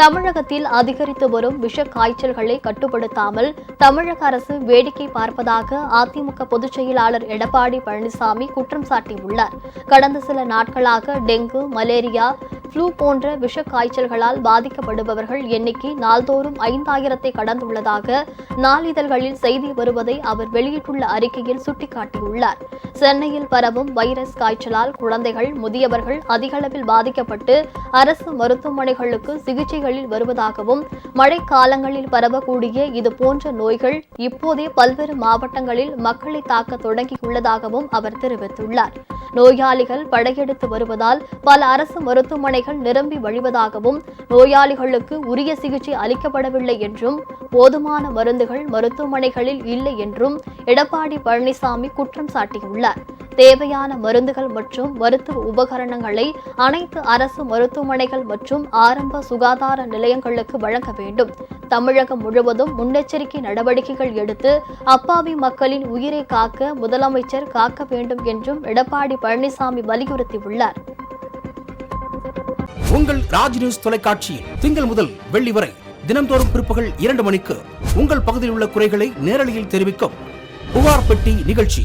தமிழகத்தில் அதிகரித்து வரும் விஷ காய்ச்சல்களை கட்டுப்படுத்தாமல் தமிழக அரசு வேடிக்கை பார்ப்பதாக அதிமுக பொதுச் செயலாளர் எடப்பாடி பழனிசாமி குற்றம் சாட்டியுள்ளார். கடந்த சில நாட்களாக டெங்கு மலேரியா ஃப்ளூ போன்ற விஷ காய்ச்சல்களால் பாதிக்கப்படுபவர்கள் எண்ணிக்கை நாள்தோறும் ஐந்தாயிரத்தை கடந்துள்ளதாக நாளிதழ்களில் செய்தி வருவதை அவர் வெளியிட்டுள்ள அறிக்கையில் சுட்டிக்காட்டியுள்ளார். சென்னையில் பரவும் வைரஸ் காய்ச்சலால் குழந்தைகள் முதியவர்கள் அதிகளவில் பாதிக்கப்பட்டு அரசு மருத்துவமனைகளுக்கு சிகிச்சைகளில் வருவதாகவும் மழை காலங்களில் பரவக்கூடிய இது போன்ற நோய்கள் இப்போதே பல்வேறு மாவட்டங்களில் மக்களை தாக்க தொடங்கியுள்ளதாகவும் அவர் தெரிவித்துள்ளார். நோயாளிகள் படையெடுத்து வருவதால் பல அரசு மருத்துவமனைகள் நிரம்பி வழிவதாகவும் நோயாளிகளுக்கு உரிய சிகிச்சை அளிக்கப்படவில்லை என்றும் போதுமான மருந்துகள் மருத்துவமனைகளில் இல்லை என்றும் எடப்பாடி பழனிசாமி குற்றம் சாட்டியுள்ளார். தேவையான மருந்துகள் மற்றும் மருத்துவ உபகரணங்களை அனைத்து அரசு மருத்துவமனைகள் மற்றும் ஆரம்ப சுகாதார நிலையங்களுக்கு வழங்க வேண்டும். தமிழகம் முழுவதும் முன்னெச்சரிக்கை நடவடிக்கைகள் எடுத்து அப்பாவி மக்களின் உயிரை காக்க முதலமைச்சர் காக்க வேண்டும் என்றும் எடப்பாடி பழனிசாமி வலியுறுத்தியுள்ளார். உங்கள் ராஜ் நியூஸ் தொலைக்காட்சியில் திங்கள் முதல் வெள்ளி வரை தினம்தோறும் பிற்பகல் இரண்டு மணிக்கு உங்கள் பகுதியில் உள்ள குறைகளை நேரலையில் தெரிவிக்கும் புகார் பெட்டி நிகழ்ச்சி.